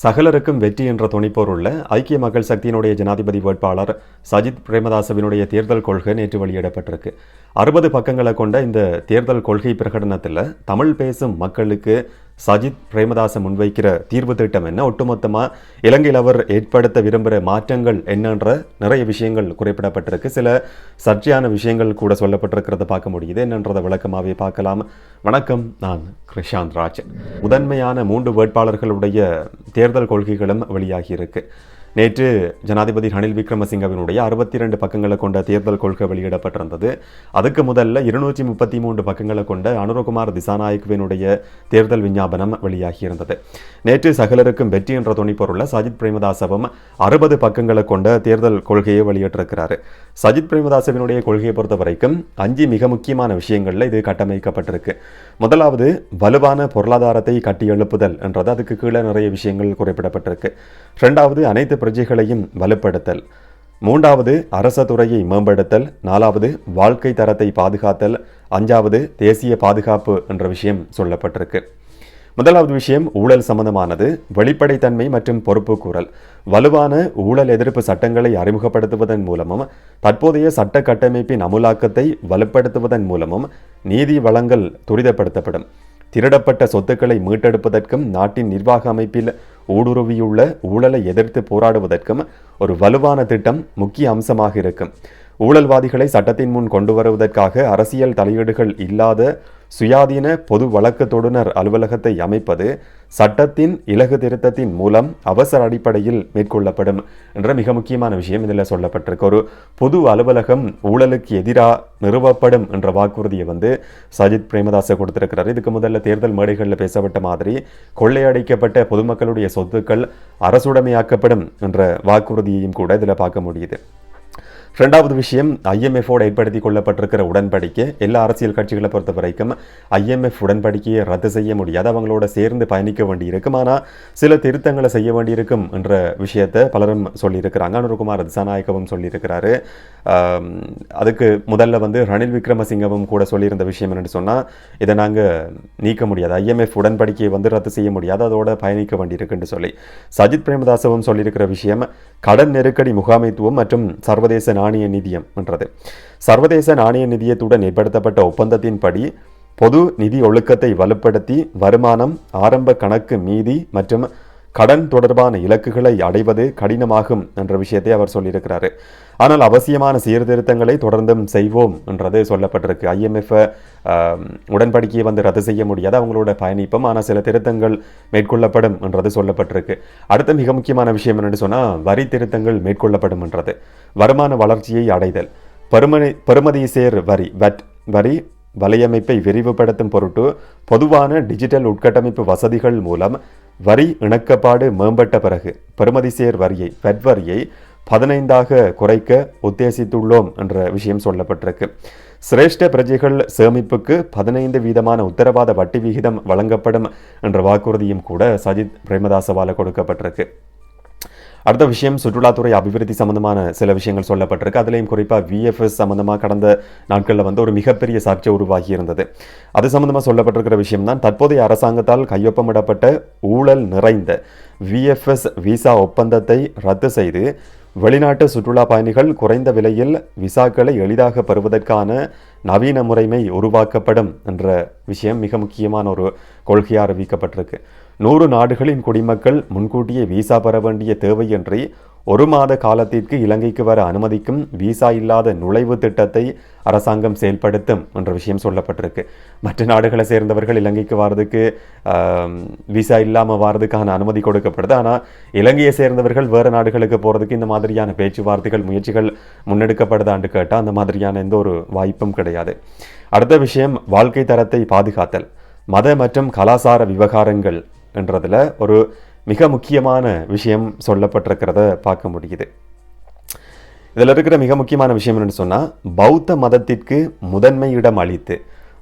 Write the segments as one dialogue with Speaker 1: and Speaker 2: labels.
Speaker 1: சகலருக்கும் வெற்றி என்ற துணைப்போருள்ள ஐக்கிய மக்கள் சக்தியினுடைய ஜனாதிபதி வேட்பாளர் சஜித் பிரேமதாசவினுடைய தேர்தல் கொள்கை நேற்று வெளியிடப்பட்டிருக்கு. அறுபது பக்கங்களை கொண்ட இந்த தேர்தல் கொள்கை பிரகடனத்தில் தமிழ் பேசும் மக்களுக்கு சஜித் பிரேமதாச முன்வைக்கிற தீர்வு திட்டம் என்ன? ஒட்டுமொத்தமாக இலங்கையில் அவர் ஏற்படுத்த விரும்புகிற மாற்றங்கள் என்னன்ற நிறைய விஷயங்கள் குறிப்பிடப்பட்டிருக்கு. சில சர்ச்சையான விஷயங்கள் கூட சொல்லப்பட்டிருக்கிறத பார்க்க முடியுது. என்னன்றதை விளக்கமாகவே பார்க்கலாம். வணக்கம் நான் கிருஷாந்த் ராஜன். முதன்மையான மூன்று வேட்பாளர்களுடைய தேர்தல் கொள்கைகளும் வெளியாகியிருக்கு நேற்று ஜனாதிபதி ரணில் விக்ரமசிங்கவினுடைய அறுபத்தி ரெண்டு பக்கங்களை கொண்ட தேர்தல் கொள்கை வெளியிடப்பட்டிருந்தது. அதுக்கு முதல்ல இருநூற்றி முப்பத்தி மூன்று பக்கங்களை கொண்ட அனுரகுமார் திசாநாயக்குவினுடைய தேர்தல் விஞ்ஞாபனம் வெளியாகியிருந்தது. நேற்று சகலருக்கும் வெற்றி என்ற துணிப்பொருள சஜித் பிரேமதாசவும் அறுபது பக்கங்களை கொண்ட தேர்தல் கொள்கையை வெளியிட்டிருக்கிறார். சஜித் பிரேமதாசவினுடைய கொள்கையை பொறுத்த வரைக்கும் அஞ்சு மிக முக்கியமான விஷயங்களில் இது கட்டமைக்கப்பட்டிருக்கு. முதலாவது வலுவான பொருளாதாரத்தை கட்டி எழுப்புதல் என்றது அதுக்கு கீழே நிறைய விஷயங்கள் குறிப்பிடப்பட்டிருக்கு. ரெண்டாவது அனைத்து பிரஜைகளையும் வலுப்படுத்தல். மூன்றாவது அரச துறையை மேம்படுத்தல். நாலாவது வாழ்க்கை தரத்தை பாதுகாத்தல். அஞ்சாவது தேசிய பாதுகாப்பு என்ற விஷயம் சொல்லப்பட்டிருக்கு. முதலாவது விஷயம் ஊழல் சம்பந்தமானது. வெளிப்படைத்தன்மை மற்றும் பொறுப்பு கூறல் வலுவான ஊழல் எதிர்ப்பு சட்டங்களை அறிமுகப்படுத்துவதன் மூலமும் தற்போதைய சட்ட கட்டமைப்பின் அமுலாக்கத்தை வலுப்படுத்துவதன் மூலமும் நீதி வழங்கல் துரிதப்படுத்தப்படும். திருடப்பட்ட சொத்துக்களை மீட்டெடுப்பதற்கும் நாட்டின் நிர்வாக அமைப்பில் ஊடுருவியுள்ள ஊழலை எதிர்த்து போராடுவதற்கும் ஒரு வலுவான திட்டம் முக்கிய அம்சமாக இருக்கும். ஊழல்வாதிகளை சட்டத்தின் முன் கொண்டு வருவதற்காக அரசியல் தலையீடுகள் இல்லாத சுயாதீன பொது வழக்கு தொடுநர் அலுவலகத்தை அமைப்பது சட்டத்தின் இலகு திருத்தத்தின் மூலம் அவசர அடிப்படையில் மேற்கொள்ளப்படும் என்ற மிக முக்கியமான விஷயம் இதில் சொல்லப்பட்டிருக்கு. ஒரு பொது அலுவலகம் ஊழலுக்கு எதிராக நிறுவப்படும் என்ற வாக்குறுதியை வந்து சஜித் பிரேமதாச கொடுத்திருக்கிறார். இதுக்கு முதல்ல தேர்தல் மேடைகளில் பேசப்பட்ட மாதிரி கொள்ளையடிக்கப்பட்ட பொதுமக்களுடைய சொத்துக்கள் அரசுடைமையாக்கப்படும் என்ற வாக்குறுதியையும் கூட இதில் பார்க்க முடியுது. ரெண்டாவது விஷயம் ஐஎம்எஃபோடு ஏற்படுத்தி கொள்ளப்பட்டிருக்கிற உடன்படிக்கை. எல்லா அரசியல் கட்சிகளை பொறுத்த வரைக்கும் ஐஎம்எஃப் உடன்படிக்கையை ரத்து செய்ய முடியாது. அவங்களோட சேர்ந்து பயணிக்க வேண்டியிருக்கும். ஆனால் சில திருத்தங்களை செய்ய வேண்டியிருக்கும் என்ற விஷயத்தை பலரும் சொல்லியிருக்கிறாங்க. அனுருகுமார் திசாநாயக்கவும் சொல்லியிருக்கிறாரு. அதுக்கு முதல்ல வந்து ரணில் விக்ரமசிங்கவும் கூட சொல்லியிருந்த விஷயம் என்னென்னு சொன்னால் இதை நாங்கள் நீக்க முடியாது. ஐஎம்எஃப் உடன்படிக்கையை வந்து ரத்து செய்ய முடியாது. அதோட பயணிக்க வேண்டியிருக்குன்னு சொல்லி. சஜித் பிரேமதாசவும் சொல்லியிருக்கிற விஷயம் கடன் நெருக்கடி முகாமைத்துவம் மற்றும் சர்வதேச நாணய நிதியம் என்றது. சர்வதேச நாணய நிதியத்துடன் ஏற்படுத்தப்பட்ட ஒப்பந்தத்தின்படி பொது நிதி ஒழுக்கத்தை வலுப்படுத்தி வருமானம் ஆரம்ப கணக்கு மீதி மற்றும் கடன் தொடர்பான இலக்குகளை அடைவது கடினமாகும் என்ற விஷயத்தை அவர் சொல்லியிருக்கிறாரு. ஆனால் அவசியமான சீர்திருத்தங்களை தொடர்ந்தும் செய்வோம் என்றது சொல்லப்பட்டிருக்கு. ஐஎம்எஃப் உடன்படிக்கையை வந்து ரத்து செய்ய முடியாது. அவங்களோட பயணிப்போம் ஆனால் சில திருத்தங்கள் மேற்கொள்ளப்படும் என்றது சொல்லப்பட்டிருக்கு. அடுத்த மிக முக்கியமான விஷயம் என்னென்னு சொன்னால் வரி திருத்தங்கள் மேற்கொள்ளப்படும் என்றது. வருமான வளர்ச்சியை அடைதல். பெருமதி பெருமதி சேர் வரி வட் வரி வலையமைப்பை விரிவுபடுத்தும் பொருட்டு பொதுவான டிஜிட்டல் உட்கட்டமைப்பு வசதிகள் மூலம் வரி இணக்கப்பாடு மேம்பட்ட பிறகு பெறுமதி சேர் வரியை பெட் வரியை பதினைந்தாக குறைக்க உத்தேசித்துள்ளோம் என்ற விஷயம் சொல்லப்பட்டிருக்கு. சிரேஷ்ட பிரஜைகள் சேமிப்புக்கு பதினைந்து வீதமான உத்தரவாத வட்டி விகிதம் வழங்கப்படும் என்ற வாக்குறுதியும் கூட சஜித் பிரேமதாசவால கொடுக்கப்பட்டிருக்கு. அடுத்த விஷயம் சுற்றுலாத்துறை அபிவிருத்தி சம்பந்தமான சில விஷயங்கள் சொல்லப்பட்டிருக்கு. அதுலேயும் குறிப்பாக விஎஃப்எஸ் சம்பந்தமாக கடந்த நாட்களில் வந்து ஒரு மிகப்பெரிய சர்ச்சை உருவாகி இருந்தது அது சம்பந்தமாக சொல்லப்பட்டிருக்கிற விஷயம் தான் தற்போதைய அரசாங்கத்தால் கையொப்பமிடப்பட்ட ஊழல் நிறைந்த விஎஃப்எஸ் விசா ஒப்பந்தத்தை ரத்து செய்து வெளிநாட்டு சுற்றுலா பயணிகள் குறைந்த விலையில் விசாக்களை எளிதாக பெறுவதற்கான நவீன முறைமை உருவாக்கப்படும் என்ற விஷயம் மிக முக்கியமான ஒரு கொள்கையாக அறிவிக்கப்பட்டிருக்கு. நூறு நாடுகளின் குடிமக்கள் முன்கூட்டியே விசா பெற வேண்டிய தேவையின்றி ஒரு மாத காலத்திற்கு இலங்கைக்கு வர அனுமதிக்கும் விசா இல்லாத நுழைவு திட்டத்தை அரசாங்கம் செயல்படுத்தும் என்ற விஷயம் சொல்லப்பட்டிருக்கு. மற்ற நாடுகளை சேர்ந்தவர்கள் இலங்கைக்கு வர்றதுக்கு விசா இல்லாமல் வர்றதுக்கான அனுமதி கொடுக்கப்படுது. ஆனால் இலங்கையை சேர்ந்தவர்கள் வேறு நாடுகளுக்கு போகிறதுக்கு இந்த மாதிரியான பேச்சுவார்த்தைகள் முயற்சிகள் முன்னெடுக்கப்படுதான்னு கேட்டால் அந்த மாதிரியான எந்த ஒரு வாய்ப்பும் கிடையாது. அடுத்த விஷயம் வாழ்க்கை தரத்தை பாதுகாத்தல். மத மற்றும் கலாசார விவகாரங்கள் என்றதில் ஒரு மிக முக்கியமான விஷயம் சொல்லப்பட்டிருக்கிறத பார்க்க முடியுது. இதில் இருக்கிற மிக முக்கியமான விஷயம் என்னென்னு சொன்னால் பௌத்த மதத்திற்கு முதன்மை இடம் அளித்து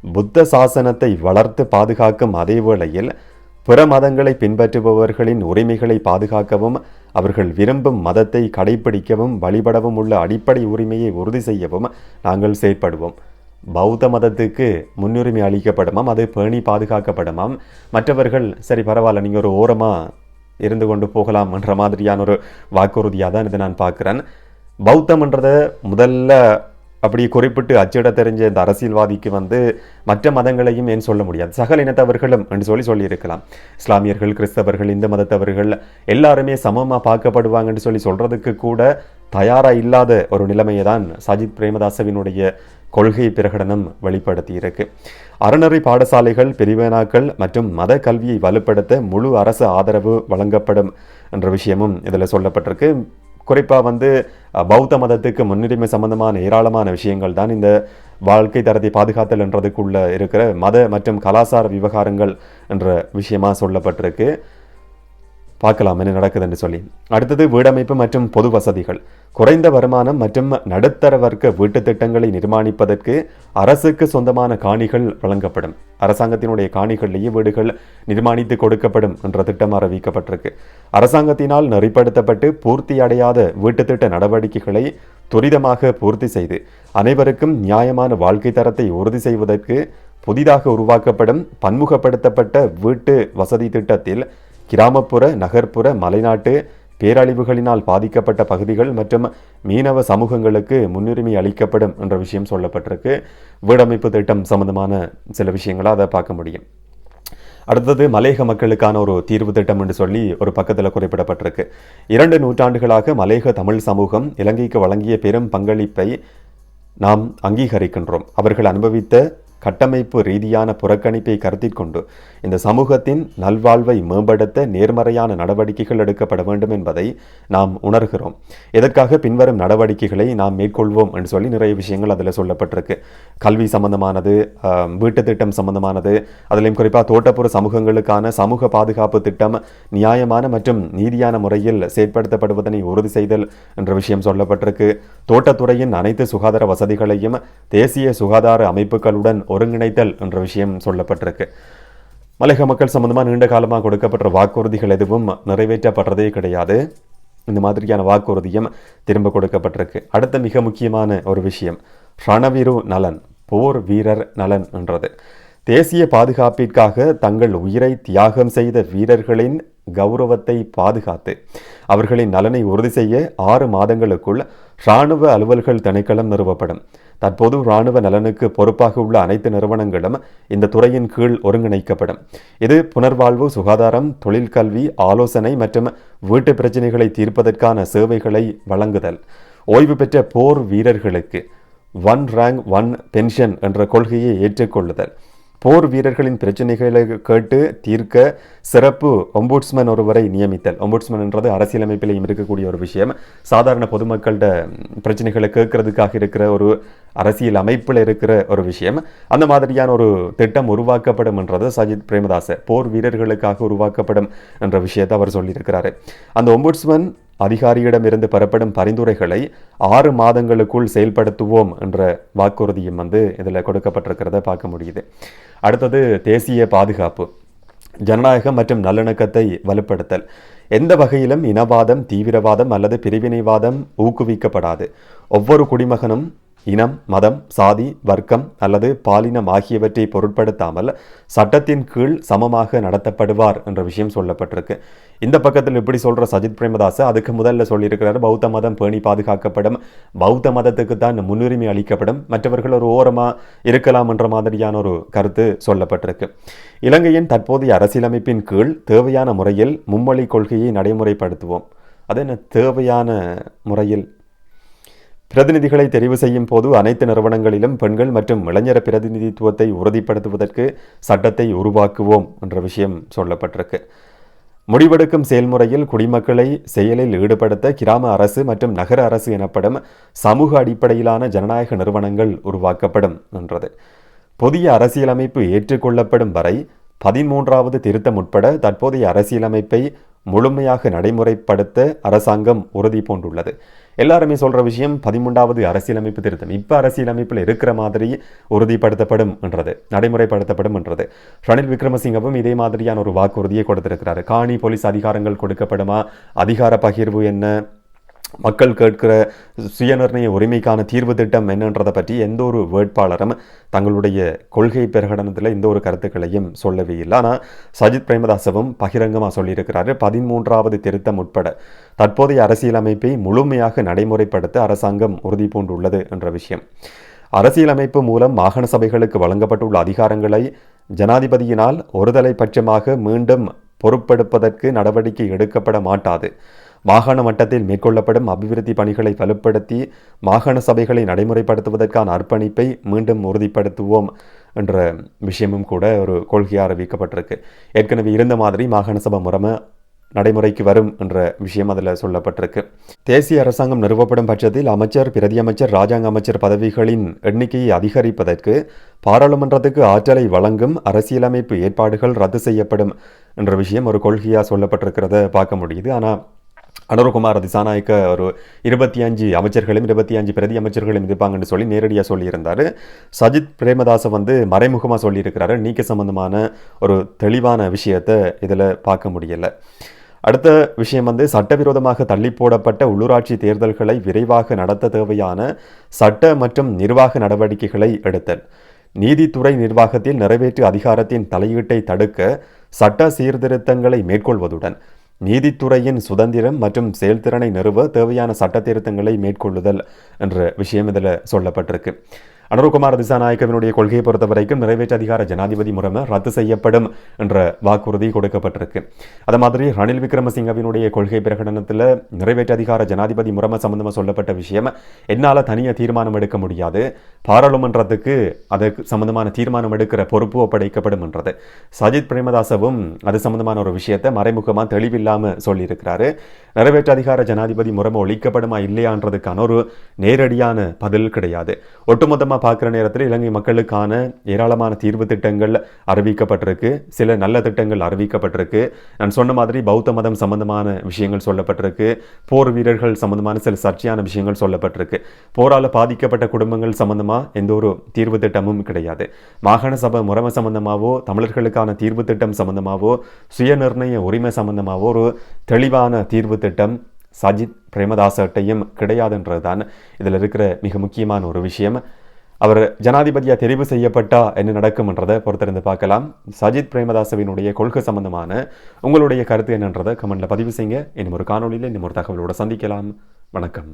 Speaker 1: புத்த சாசனத்தை வளர்த்து பாதுகாக்கும் அதே வேளையில் பிற மதங்களை பின்பற்றுபவர்களின் உரிமைகளை பாதுகாக்கவும் அவர்கள் விரும்பும் மதத்தை கடைபிடிக்கவும் வழிபடவும் உள்ள அடிப்படை உரிமையை உறுதி செய்யவும் நாங்கள் செயற்படுவோம். பௌத்த மதத்துக்கு முன்னுரிமை அளிக்கப்படுமாம் அது பேணி பாதுகாக்கப்படுமாம். மற்றவர்கள் சரி பரவாயில்ல நீங்கள் ஒரு ஓரமாக இருந்து கொண்டு போகலாம் என்ற மாதிரியான ஒரு வாக்குறுதியாக தான் இதை நான் பார்க்குறேன். பௌத்தம்ன்றதை முதல்ல அப்படி குறிப்பிட்டு அச்சிட தெரிஞ்ச இந்த அரசியல்வாதிக்கு வந்து மற்ற மதங்களையும் ஏன் சொல்ல முடியாது? சகல இனத்தவர்களும் என்று சொல்லி சொல்லியிருக்கலாம். இஸ்லாமியர்கள் கிறிஸ்தவர்கள் இந்து மதத்தவர்கள் எல்லாருமே சமமாக பார்க்கப்படுவாங்கன்னு சொல்லி சொல்கிறதுக்கு கூட தயாராக இல்லாத ஒரு நிலைமையை தான் சஜித் பிரேமதாசவினுடைய கொள்கை பிரகடனம் வெளிப்படுத்தியிருக்கு. அறநெறி பாடசாலைகள் பிரிவினாக்கள் மற்றும் மத கல்வியை வலுப்படுத்த முழு அரசு ஆதரவு வழங்கப்படும் என்ற விஷயமும் இதில் சொல்லப்பட்டிருக்கு. குறிப்பாக வந்து பௌத்த மதத்துக்கு முன்னுரிமை சம்பந்தமான ஏராளமான விஷயங்கள் தான் இந்த வாழ்க்கை தரத்தை பாதுகாத்தல் என்றதுக்குள்ள இருக்கிற மத மற்றும் கலாச்சார விவகாரங்கள் என்ற விஷயமாக சொல்லப்பட்டிருக்கு. பார்க்கலாம் என்ன நடக்குதுன்னு சொல்லி. அடுத்தது வீடமைப்பு மற்றும் பொது வசதிகள். குறைந்த வருமானம் மற்றும் நடுத்தர வர்க்க வீட்டுத் திட்டங்களை நிர்மாணிப்பதற்கு அரசுக்கு சொந்தமான காணிகள் வழங்கப்படும். அரசாங்கத்தினுடைய காணிகளிலேயே வீடுகள் நிர்மாணித்து கொடுக்கப்படும் என்ற திட்டம் அறிவிக்கப்பட்டிருக்கு. அரசாங்கத்தினால் நெறிப்படுத்தப்பட்டு பூர்த்தி அடையாத வீட்டு திட்ட நடவடிக்கைகளை துரிதமாக பூர்த்தி செய்து அனைவருக்கும் நியாயமான வாழ்க்கை தரத்தை உறுதி செய்வதற்கு புதிதாக உருவாக்கப்படும் பன்முகப்படுத்தப்பட்ட வீட்டு வசதி திட்டத்தில் கிராமப்புற நகர்ப்புற மலைநாட்டு பேரழிவுகளினால் பாதிக்கப்பட்ட பகுதிகள் மற்றும் மீனவ சமூகங்களுக்கு முன்னுரிமை அளிக்கப்படும் என்ற விஷயம் சொல்லப்பட்டிருக்கு. வீடமைப்பு திட்டம் சம்பந்தமான சில விஷயங்களை அதை பார்க்க முடியும். அடுத்தது மலேக மக்களுக்கான ஒரு தீர்வு திட்டம் என்று சொல்லி ஒரு பக்கத்தில் குறிப்பிடப்பட்டிருக்கு. இரண்டு நூற்றாண்டுகளாக மலேக தமிழ் சமூகம் இலங்கைக்கு வழங்கிய பெரும் பங்களிப்பை நாம் அங்கீகரிக்கின்றோம். அவர்கள் அனுபவித்த கட்டமைப்பு ரீதியான புறக்கணிப்பை கருத்தில் கொண்டு இந்த சமூகத்தின் நல்வாழ்வை மேம்படுத்த நேர்மறையான நடவடிக்கைகள் எடுக்கப்பட வேண்டும் என்பதை நாம் உணர்கிறோம். இதற்காக பின்வரும் நடவடிக்கைகளை நாம் மேற்கொள்வோம் என்று சொல்லி நிறைய விஷயங்கள் அதில் சொல்லப்பட்டிருக்கு. கல்வி சம்பந்தமானது வீட்டு திட்டம் சம்பந்தமானது அதிலையும் குறிப்பாக தோட்டப்புற சமூகங்களுக்கான சமூக பாதுகாப்பு திட்டம் நியாயமான மற்றும் நீதியான முறையில் செயற்படுத்தப்படுவதனை உறுதி செய்தல் என்ற விஷயம் சொல்லப்பட்டிருக்கு. தோட்டத்துறையின் அனைத்து சுகாதார வசதிகளையும் தேசிய சுகாதார அமைப்புகளுடன் ஒருங்கிணைத்தல் என்ற விஷயம் சொல்லப்பட்டிருக்கு. மலையக மக்கள் சம்பந்தமாக நீண்ட காலமாக கொடுக்கப்பட்ட வாக்குறுதிகள் எதுவும் நிறைவேற்றப்படுறதே கிடையாது. இந்த மாதிரியான வாக்குறுதியும் திரும்ப கொடுக்கப்பட்டிருக்கு. அடுத்த மிக முக்கியமான ஒரு விஷயம் ரணவிரு நலன் போர் வீரர் நலன் என்றது. தேசிய பாதுகாப்பிற்காக தங்கள் உயிரை தியாகம் செய்த வீரர்களின் கௌரவத்தை பாதுகாத்து அவர்களின் நலனை உறுதி செய்ய ஆறு மாதங்களுக்குள் இராணுவ அலுவல்கள் திணைக்களம் நிறுவப்படும். தற்போது இராணுவ நலனுக்கு பொறுப்பாக உள்ள அனைத்து நிறுவனங்களும் இந்த துறையின் கீழ் ஒருங்கிணைக்கப்படும். இது புனர்வாழ்வு சுகாதாரம் தொழிற்கல்வி ஆலோசனை மற்றும் வீட்டு பிரச்சினைகளை தீர்ப்பதற்கான சேவைகளை வழங்குதல். ஓய்வு பெற்ற போர் வீரர்களுக்கு ஒன் ரேங்க் ஒன் பென்ஷன் என்ற கொள்கையை ஏற்றுக்கொள்ளுதல். போர் வீரர்களின் பிரச்சனைகளை கேட்டு தீர்க்க சிறப்பு ஒம்புட்ஸ்மன் ஒருவரை நியமித்தல். ஒம்புட்ஸ்மன் என்றது அரசியலமைப்பிலையும் இருக்கக்கூடிய ஒரு விஷயம். சாதாரண பொதுமக்கள்கிட்ட பிரச்சனைகளை கேட்கறதுக்காக இருக்கிற ஒரு அரசியல் அமைப்பில் இருக்கிற ஒரு விஷயம். அந்த மாதிரியான ஒரு திட்டம் உருவாக்கப்படும் என்றது சஜித் பிரேமதாச. போர் வீரர்களுக்காக உருவாக்கப்படும் என்ற விஷயத்தை அவர் சொல்லியிருக்கிறாரு. அந்த ஒம்புட்ஸ்மன் அதிகாரியிடமிருந்து பெறப்படும் பரிந்துரைகளை ஆறு மாதங்களுக்குள் செயல்படுத்துவோம் என்ற வாக்குறுதியும் வந்து இதில் கொடுக்கப்பட்டிருக்கிறத பார்க்க முடியுது. அடுத்தது தேசிய பாதுகாப்பு ஜனநாயகம் மற்றும் நல்லிணக்கத்தை வலுப்படுத்தல். எந்த வகையிலும் இனவாதம் தீவிரவாதம் அல்லது பிரிவினைவாதம் ஊக்குவிக்கப்படாது. ஒவ்வொரு குடிமகனும் இனம் மதம் சாதி வர்க்கம் அல்லது பாலினம் ஆகியவற்றை பொருட்படுத்தாமல் சட்டத்தின் கீழ் சமமாக நடத்தப்படுவார் என்ற விஷயம் சொல்லப்பட்டிருக்கு. இந்த பக்கத்தில் இப்படி சொல்கிற சஜித் பிரேமதாஸ் அதுக்கு முதல்ல சொல்லியிருக்கிறார் பௌத்த மதம் பேணி பாதுகாக்கப்படும் பௌத்த மதத்துக்கு தான் முன்னுரிமை அளிக்கப்படும் மற்றவர்கள் ஒரு ஓரமாக இருக்கலாம் என்ற மாதிரியான ஒரு கருத்து சொல்லப்பட்டிருக்கு. இலங்கையின் தற்போதைய அரசியலமைப்பின் கீழ் தேவையான முறையில் மும்மொழி கொள்கையை நடைமுறைப்படுத்துவோம். அது என்ன தேவையான முறையில் பிரதிநிதிகளை தெரிவு செய்யும் போது அனைத்து நிறுவனங்களிலும் பெண்கள் மற்றும் இளைஞர் பிரதிநிதித்துவத்தை உறுதிப்படுத்துவதற்கு சட்டத்தை உருவாக்குவோம் என்ற விஷயம் சொல்லப்பட்டிருக்கு. முடிவெடுக்கும் செயல்முறையில் குடிமக்களை செயலில் ஈடுபடுத்த கிராம அரசு மற்றும் நகர அரசு எனப்படும் சமூக அடிப்படையிலான ஜனநாயக நிறுவனங்கள் உருவாக்கப்படும் என்றது. புதிய அரசியலமைப்பு ஏற்றுக்கொள்ளப்படும் வரை பதிமூன்றாவது திருத்தம் உட்பட தற்போதைய அரசியலமைப்பை முழுமையாக நடைமுறைப்படுத்த அரசாங்கம் உறுதி பூண்டுள்ளது. எல்லாருமே சொல்கிற விஷயம் பதிமூன்றாவது அரசியலமைப்பு திருத்தம். இப்போ அரசியலமைப்பில் இருக்கிற மாதிரி உறுதிப்படுத்தப்படும் என்றது நடைமுறைப்படுத்தப்படும் என்றது. ரணில் விக்ரமசிங்கவும் இதே மாதிரியான ஒரு வாக்குறுதியை கொடுத்திருக்கிறார். காணி போலீஸ் அதிகாரங்கள் கொடுக்கப்படுமா? அதிகார பகிர்வு என்ன? மக்கள் கேட்கிற சுயநிர்ணய உரிமைக்கான தீர்வு திட்டம் என்னன்றதை பற்றி எந்த ஒரு வேட்பாளரும் தங்களுடைய கொள்கை பிரகடனத்தில் எந்த ஒரு கருத்துக்களையும் சொல்லவே இல்லை. ஆனால் சஜித் பிரேமதாசவும் பகிரங்கமாக சொல்லியிருக்கிறாரு பதிமூன்றாவது திருத்தம் உட்பட தற்போதைய அரசியலமைப்பை முழுமையாக நடைமுறைப்படுத்த அரசாங்கம் உறுதி பூண்டுள்ளது என்ற விஷயம். அரசியலமைப்பு மூலம் மாகாண சபைகளுக்கு வழங்கப்பட்டுள்ள அதிகாரங்களை ஜனாதிபதியினால் ஒருதலை பட்சமாக மீண்டும் பொறுப்பெடுப்பதற்கு நடவடிக்கை எடுக்கப்பட மாட்டாது. மாகாண மட்டத்தில் மேற்கொள்ளப்படும் அபிவிருத்தி பணிகளை வலுப்படுத்தி மாகாண சபைகளை நடைமுறைப்படுத்துவதற்கான அர்ப்பணிப்பை மீண்டும் உறுதிப்படுத்துவோம் என்ற விஷயமும் கூட ஒரு கொள்கையாக அறிவிக்கப்பட்டிருக்கு ஏற்கனவே இருந்த மாதிரி மாகாண சபை முறைமை நடைமுறைக்கு வரும் என்ற விஷயம் அதில் சொல்லப்பட்டிருக்கு. தேசிய அரசாங்கம் நிறுவப்படும் பட்சத்தில் அமைச்சர் பிரதியமைச்சர் ராஜாங்க அமைச்சர் பதவிகளின் எண்ணிக்கையை அதிகரிப்பதற்கு பாராளுமன்றத்துக்கு ஆற்றலை வழங்கும் அரசியலமைப்பு ஏற்பாடுகள் ரத்து செய்யப்படும் என்ற விஷயம் ஒரு கொள்கையாக சொல்லப்பட்டிருக்கிறத பார்க்க முடியுது. ஆனால் அனுரகுமார் திசாநாயக்க ஒரு இருபத்தி அஞ்சு அமைச்சர்களும் இருபத்தி அஞ்சு பிரதி அமைச்சர்களும் இருப்பாங்கன்னு சொல்லி நேரடியாக சொல்லியிருந்தார். சஜித் பிரேமதாசை வந்து மறைமுகமாக சொல்லியிருக்கிறாரு. நீக்க சம்பந்தமான ஒரு தெளிவான விஷயத்தை இதில் பார்க்க முடியலை. அடுத்த விஷயம் வந்து சட்டவிரோதமாக தள்ளி போடப்பட்ட உள்ளூராட்சி தேர்தல்களை விரைவாக நடத்த தேவையான சட்ட மற்றும் நிர்வாக நடவடிக்கைகளை எடுத்தல். நீதித்துறை நிர்வாகத்தில் நிறைவேற்று அதிகாரத்தின் தலையீட்டை தடுக்க சட்ட சீர்திருத்தங்களை மேற்கொள்வதுடன் நீதித்துறையின் சுதந்திரம் மற்றும் செயல்திறனை நிறுவ தேவையான சட்ட திருத்தங்களை மேற்கொள்ளுதல் என்ற விஷயம் இதில் சொல்லப்பட்டிருக்கு. அனுருகுமார் திசாநாயக்கவினுடைய கொள்கையை பொறுத்த வரைக்கும் நிறைவேற்ற அதிகார ஜனாதிபதி முறைமை ரத்து செய்யப்படும் என்ற வாக்குறுதி கொடுக்கப்பட்டிருக்கு. அது மாதிரி ரணில் விக்ரமசிங்கவினுடைய கொள்கை பிரகடனத்தில் நிறைவேற்ற அதிகார ஜனாதிபதி முறைமை சம்பந்தமாக சொல்லப்பட்ட விஷயம் என்னால் தனியாக தீர்மானம் எடுக்க முடியாது. பாராளுமன்றத்துக்கு அதுக்கு சம்பந்தமான தீர்மானம் எடுக்கிற பொறுப்பு ஒப்படைக்கப்படும் என்றது சஜித் பிரேமதாசவும் அது சம்பந்தமான ஒரு விஷயத்தை மறைமுகமாக தெளிவில்லாமல் சொல்லியிருக்கிறாரு. நிறைவேற்ற அதிகார ஜனாதிபதி முறைமை ஒழிக்கப்படுமா இல்லையான்றதுக்கான ஒரு நேரடியான பதில் கிடையாது. ஒட்டுமொத்தமாக பார்க்குற நேரத்தில் இலங்கை மக்களுக்கான ஏராளமான தீர்வு திட்டங்கள் அறிவிக்கப்பட்டிருக்கு. சில நல்ல திட்டங்கள் அறிவிக்கப்பட்டிருக்கு. நான் சொன்ன மாதிரி பௌத்த மதம் சம்பந்தமான விஷயங்கள் சொல்லப்பட்டிருக்கு. போர் வீரர்கள் சம்பந்தமான சில சர்ச்சையான விஷயங்கள் சொல்லப்பட்டிருக்கு. போரால் பாதிக்கப்பட்ட குடும்பங்கள் சம்பந்தமாக எந்த ஒரு தீர்வு திட்டமும் கிடையாது. மாகாண சபை முறைமை சம்பந்தமாகவோ தமிழர்களுக்கான தீர்வு திட்டம் சம்பந்தமாகவோ சுயநிர்ணய உரிமை சம்பந்தமாகவோ ஒரு தெளிவான தீர்வு திட்டம் சஜித் பிரேமதாசட்டையும் கிடையாதுன்றது தான் இதில் இருக்கிற மிக முக்கியமான ஒரு விஷயம். அவர் ஜனாதிபதியாக தெரிவு செய்யப்பட்டா என்ன நடக்கும்ன்றதை பொறுத்திருந்து பார்க்கலாம். சஜித் பிரேமதாசவினுடைய கொள்கை சம்பந்தமான உங்களுடைய கருத்து என்னன்றதை கமெண்ட்டில் பதிவு செய்யுங்க. இன்னும் ஒரு காணொலியில் இன்னும் ஒரு தகவலோடு சந்திக்கலாம். வணக்கம்.